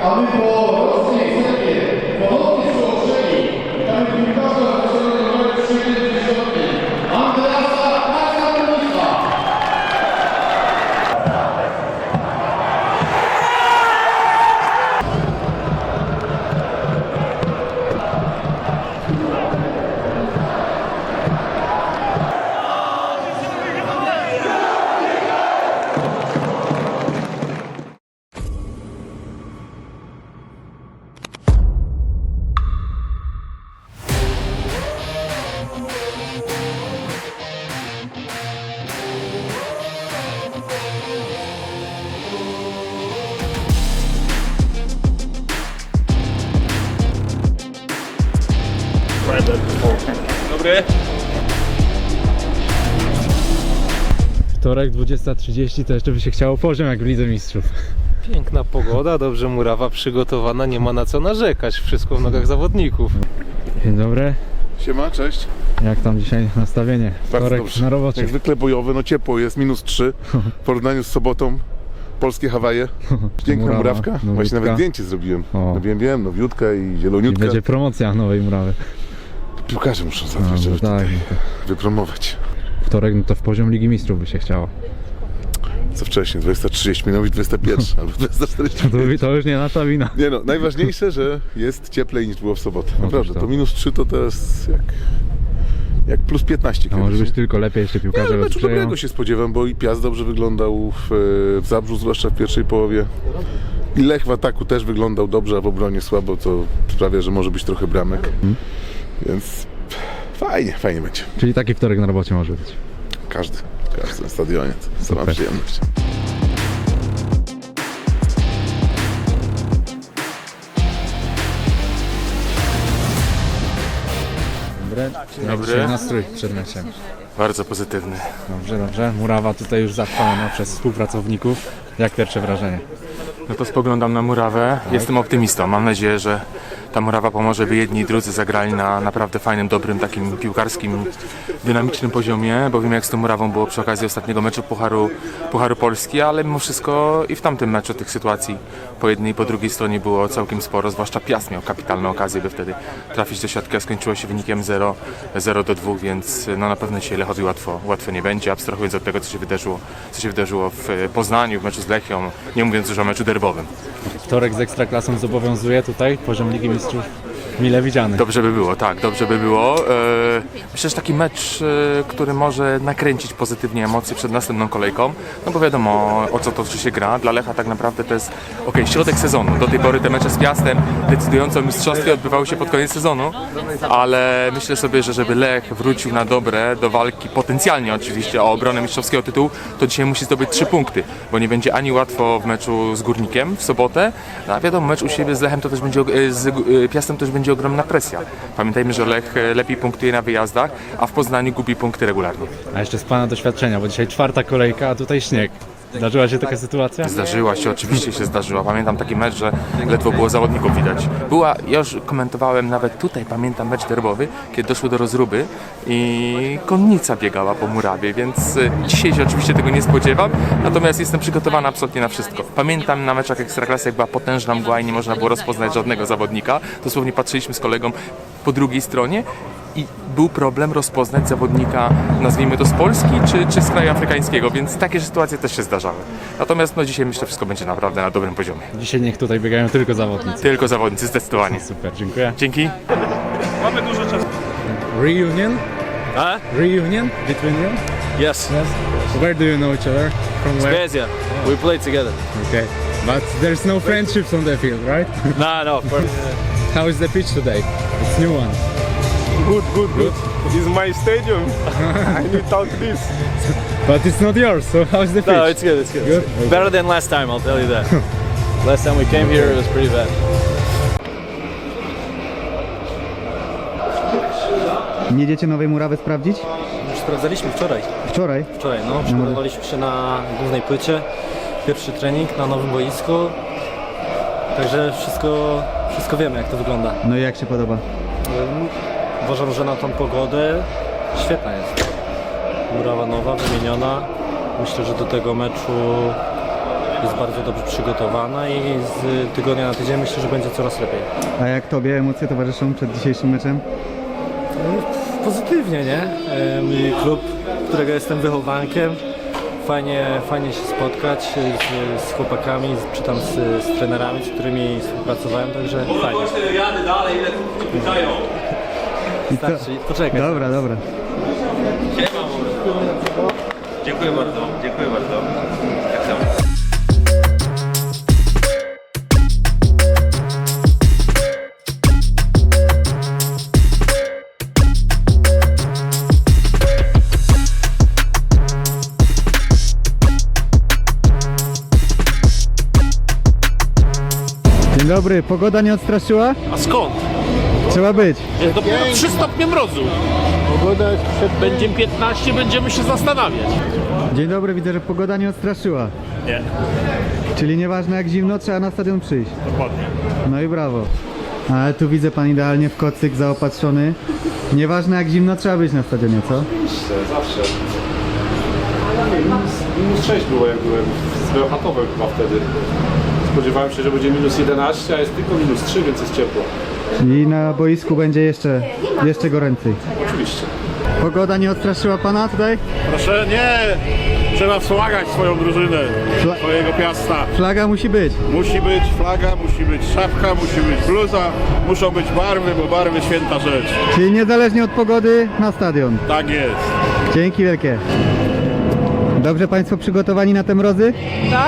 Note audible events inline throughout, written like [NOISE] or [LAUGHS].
aby po Wtorek 20.30 to jeszcze by się chciało poziom jak w Lidze Mistrzów. Piękna pogoda, dobrze murawa przygotowana, nie ma na co narzekać. Wszystko w nogach zawodników. Dzień dobry. Siema, cześć. Jak tam dzisiaj nastawienie? Bardzo Wtorek dobrze. na robocie. Jak zwykle bojowy, no ciepło jest, minus 3 w porównaniu z sobotą. Polskie Hawaje. [LAUGHS] Piękna Murawa, murawka. nowiutka. Właśnie nawet zdjęcie zrobiłem. O. No wiem, wiem, nowiutka i I zieloniutka. będzie promocja nowej murawy. Piłkarze muszą No, zadbać, żeby tak, tutaj to wypromować. Wtorek no to w poziom Ligi Mistrzów by się chciało. Co wcześniej, 20.30 minut i 21 albo 20.40. [LAUGHS] To, to już nie nasza wina. Nie no, najważniejsze, że jest cieplej niż było w sobotę. Naprawdę, to. to minus 3 to teraz jak, jak plus 15 A może być nie? tylko lepiej, Nie, piłkarze ale meczu dobrego się spodziewam, bo i Piast dobrze wyglądał w, w Zabrzu, zwłaszcza w pierwszej połowie. I Lech w ataku też wyglądał dobrze, a w obronie słabo, co sprawia, że może być trochę bramek. Mhm. Więc fajnie, fajnie będzie. Czyli taki wtorek na robocie może być. Każdy, każdy na stadionie. To sama Super. przyjemność. Dobry. Dobry. Nastrój przed meczem. Bardzo pozytywny. Dobrze, dobrze. Murawa tutaj już zachwalona przez współpracowników. Jak pierwsze wrażenie? No to spoglądam na murawę. Jestem optymistą. Mam nadzieję, że ta murawa pomoże, by jedni i drudzy zagrali na naprawdę fajnym, dobrym, takim piłkarskim, dynamicznym poziomie, bo wiem jak z tą murawą było przy okazji ostatniego meczu Pucharu, Pucharu Polski, ale mimo wszystko i w tamtym meczu tych sytuacji po jednej i po drugiej stronie było całkiem sporo, zwłaszcza Piast miał kapitalne okazje, by wtedy trafić do siatki, a skończyło się wynikiem 0, 0 do 2, więc no na pewno dzisiaj Lechowi łatwo, łatwo nie będzie, abstrahując od tego, co się wydarzyło, co się wydarzyło w Poznaniu, w meczu z Lechią, nie mówiąc już o meczu derbowym. Wtorek z Ekstraklasą zobowiązuje tutaj poziom Ligi Mistrzów mile. Dobrze by było, tak, dobrze by było. E, Myślę, że taki mecz, e, który może nakręcić pozytywnie emocje przed następną kolejką, no bo wiadomo o co toczy się gra. Dla Lecha tak naprawdę to jest okej, środek sezonu. Do tej pory te mecze z Piastem decydujące o mistrzostwie odbywały się pod koniec sezonu, ale myślę sobie, że żeby Lech wrócił na dobre do walki, potencjalnie oczywiście o obronę mistrzowskiego tytułu, to dzisiaj musi zdobyć trzy punkty, bo nie będzie ani łatwo w meczu z Górnikiem w sobotę, no a wiadomo, mecz u siebie z Lechem to też będzie, e, z Piastem to też będzie ogromna presja. Pamiętajmy, że Lech e, lepiej punktuje na wyjazdach, a w Poznaniu gubi punkty regularnie. A jeszcze z Pana doświadczenia, bo dzisiaj czwarta kolejka, a tutaj śnieg. Zdarzyła się taka sytuacja? Zdarzyła się, oczywiście się zdarzyła. Pamiętam taki mecz, że ledwo było zawodników widać. Była, ja już komentowałem nawet tutaj, pamiętam mecz derbowy, kiedy doszło do rozruby i konnica biegała po murawie, więc y, dzisiaj się oczywiście tego nie spodziewam, natomiast jestem przygotowany absolutnie na wszystko. Pamiętam na meczach Ekstraklasy, jak była potężna mgła i nie można było rozpoznać żadnego zawodnika. Dosłownie patrzyliśmy z kolegą po drugiej stronie i był problem rozpoznać zawodnika, nazwijmy to z Polski czy, czy z kraju afrykańskiego, więc takie sytuacje też się zdarzały. Natomiast no, dzisiaj myślę, że wszystko będzie naprawdę na dobrym poziomie. Dzisiaj niech tutaj biegają tylko zawodnicy. Tylko zawodnicy, zdecydowanie. Super, dziękuję. Dzięki. Reunion? Huh? Reunion between you? Yes. Yes. Where do you know each other? From where? Spezia. We played together. Okay. But there's no friendships on the field, right? No. For, [LAUGHS] How is the pitch today? It's new one. Good, good, good. It's my stadium. [LAUGHS] I need talk this. But it's not yours, so how's the pitch? no, it's good. It's good. Good? Okay. Better than last time, I'll tell you that. [LAUGHS] last time we came here, it was pretty bad. Nie jedziecie nowej murawy sprawdzić? Już sprawdzaliśmy wczoraj. Wczoraj? Wczoraj, no. Przygotowaliśmy się na głównej płycie. Pierwszy trening na nowym boisku. Także wszystko, wszystko wiemy, jak to wygląda. No i jak się podoba? Ym, Uważam, że na tą pogodę świetna jest. Murawa nowa, wymieniona. Myślę, że do tego meczu jest bardzo dobrze przygotowana i z tygodnia na tydzień myślę, że będzie coraz lepiej. A jak tobie emocje towarzyszą przed dzisiejszym meczem? Pozytywnie, nie? E, Mój klub, którego jestem wychowankiem. Fajnie, fajnie się spotkać z, z chłopakami, z, czy tam z, z trenerami, z którymi współpracowałem, także fajnie. I? Starczy, poczekaj. Dobra, dobra. Dziękuję bardzo, dziękuję bardzo. Tak samo. Dzień dobry, pogoda nie odstraszyła? A skąd? Trzeba być. Jest dopiero 3 stopnie mrozu. Pogoda Będzie 15, będziemy się zastanawiać. Dzień dobry, widzę, że pogoda nie odstraszyła. Nie. Czyli nieważne jak zimno, trzeba na stadion przyjść. Dokładnie. No i brawo. Ale tu widzę pan idealnie w kocyk zaopatrzony. Nieważne jak zimno, trzeba być na stadionie, co? Zawsze. Minus, minus 6 było jak byłem z Bełchatowem chyba wtedy. Spodziewałem się, że będzie minus 11, a jest tylko minus 3, więc jest ciepło. I na boisku będzie jeszcze, jeszcze goręcej. Oczywiście. Pogoda nie odstraszyła pana tutaj? Proszę, nie! Trzeba wspomagać swoją drużynę, Fla- swojego piasta. Flaga musi być. Musi być flaga, musi być szapka, musi być bluza, muszą być barwy, bo barwy święta rzecz. Czyli niezależnie od pogody na stadion. Tak jest. Dzięki wielkie. Dobrze Państwo przygotowani na te mrozy? No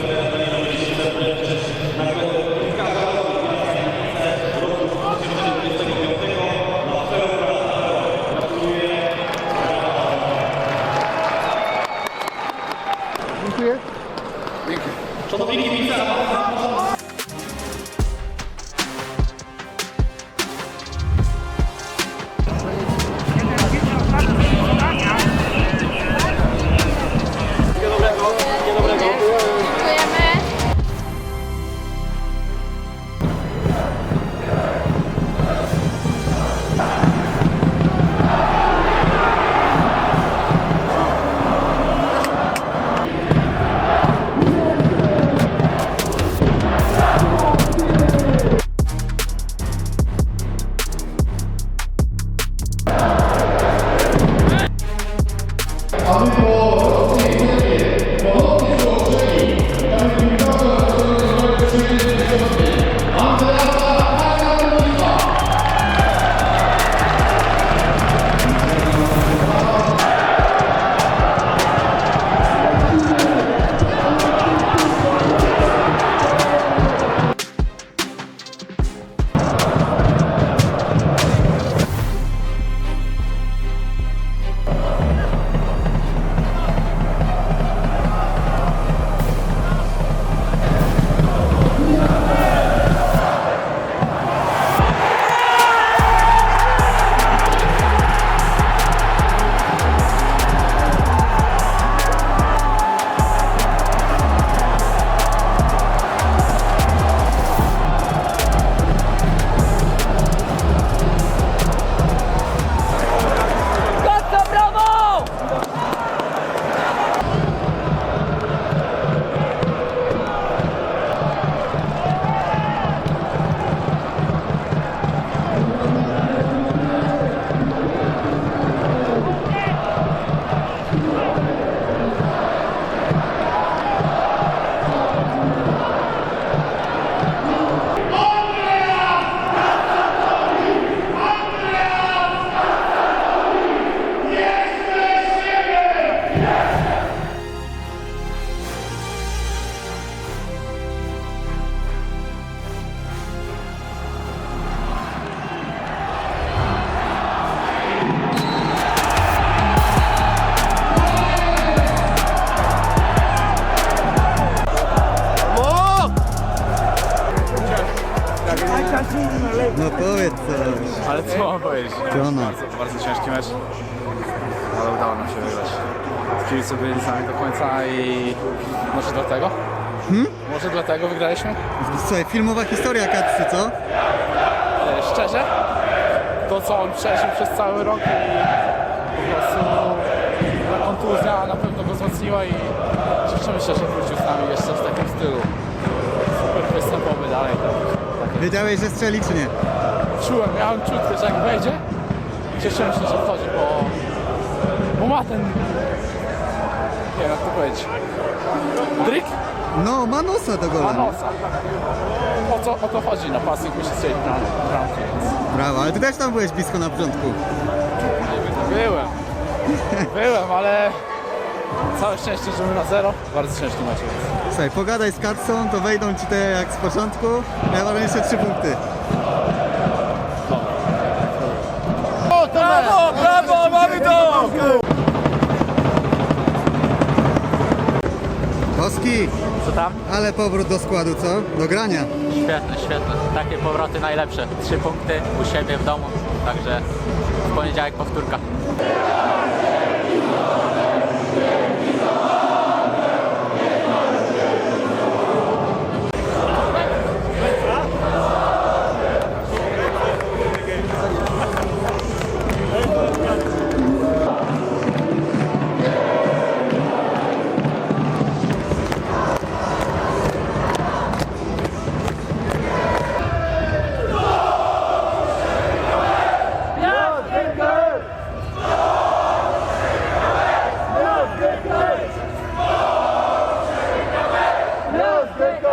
Amen. Kibice byli z nami do końca i może dlatego? Może dlatego wygraliśmy? Słuchaj, filmowa historia Katsu, co? E, Szczerze, to co on przeżył przez cały rok i po prostu ta kontuzja na pewno go wzmocniła i cieszymy się, że wrócił z nami jeszcze w takim stylu. Super występowy dalej. Tak. Wiedziałeś, że strzeli czy nie? Czułem, miałem czutkę, że jak wejdzie, cieszyłem się, że wchodzi, bo, bo ma ten, nie wiem jak to powiedzieć, dryk No, ma nosa do ma gola. nosa. O co, o to chodzi, napastnik musi strzelić bram- bramki, więc Brawo, ale ty też tam byłeś blisko na początku. byłem, byłem, ale całe szczęście, że my na zero, bardzo ciężki mecz. więc. Słuchaj, pogadaj z Katsą, to wejdą ci te jak z początku. Najważniejsze trzy punkty. Brawo, brawo, mamy to! Co tam? ale powrót do składu, co? Do grania. Świetne, świetne. Takie powroty najlepsze. Trzy punkty u siebie w domu, także w poniedziałek powtórka. Thank you.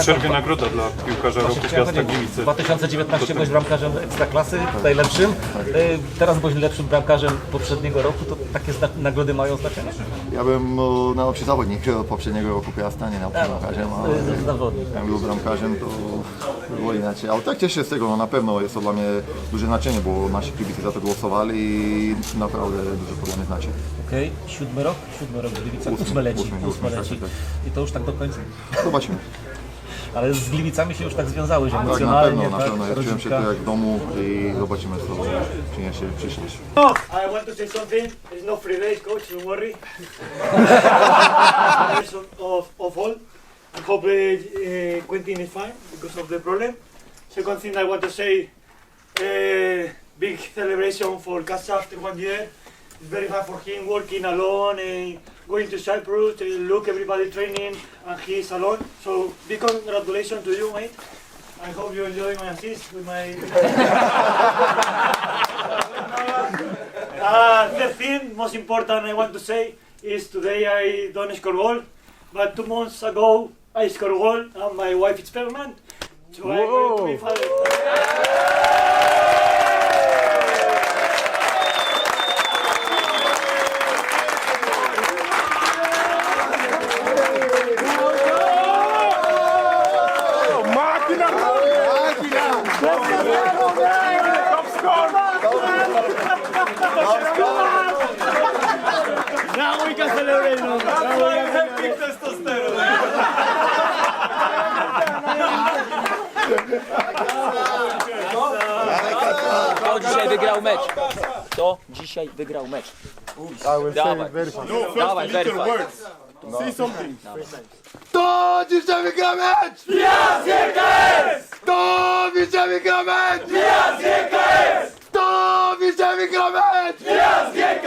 Przerwie nagroda dla piłkarza roku Piasta Gliwice. 2019 byłeś bramkarzem Ekstraklasy, najlepszym. Y, Teraz byłeś najlepszym bramkarzem poprzedniego roku. To takie zna- nagrody mają znaczenie? Ja bym e, najlepszy zawodnik e, poprzedniego roku Piasta, nie najlepszym bramkarzem, ale Y, Zawodnik. jak był bramkarzem, to było inaczej. Ale tak cieszę się z tego, no na pewno jest to dla mnie duże znaczenie, bo nasi kibice za to głosowali i naprawdę dużo to dla mnie znaczy. Okej, siódmy rok, siódmy rok w Gliwicach, Ósmy, ósmy leci, ósmy, ósmy ósmy, leci. tak, tak. I to już tak do końca. Zobaczymy. Ale z Gliwicami się już tak związałeś Tak, na emocjonalnie, pewno, na pewno. Ja czułem się rodzinka. tu jak w domu i zobaczymy, co przyniesie przyszłość. I want to say something. It's not free days, coach. Don't worry. of, of all. I hope uh, Quentin is fine because of the problem. Second thing I want to say, uh, big celebration for Casa after one year. It's very hard for him working alone and going to Cyprus to look everybody training and he's alone. So big congratulations to you, mate. I hope you enjoy my assist with my. [LAUGHS] [LAUGHS] Uh, third thing, most important I want to say is today I don't score goal, but two months ago I scored goal and my wife is pregnant. So I'm we can celebrate. No? Can celebrate. Kto dzisiaj wygrał mecz? Kto dzisiaj wygrał mecz? Dawaj, dawaj, weryfy. To dzisiaj wygra mecz! Piast GKS! To dzisiaj wygra mecz! Piast GKS! To dzisiaj wygra mecz! Piast GKS!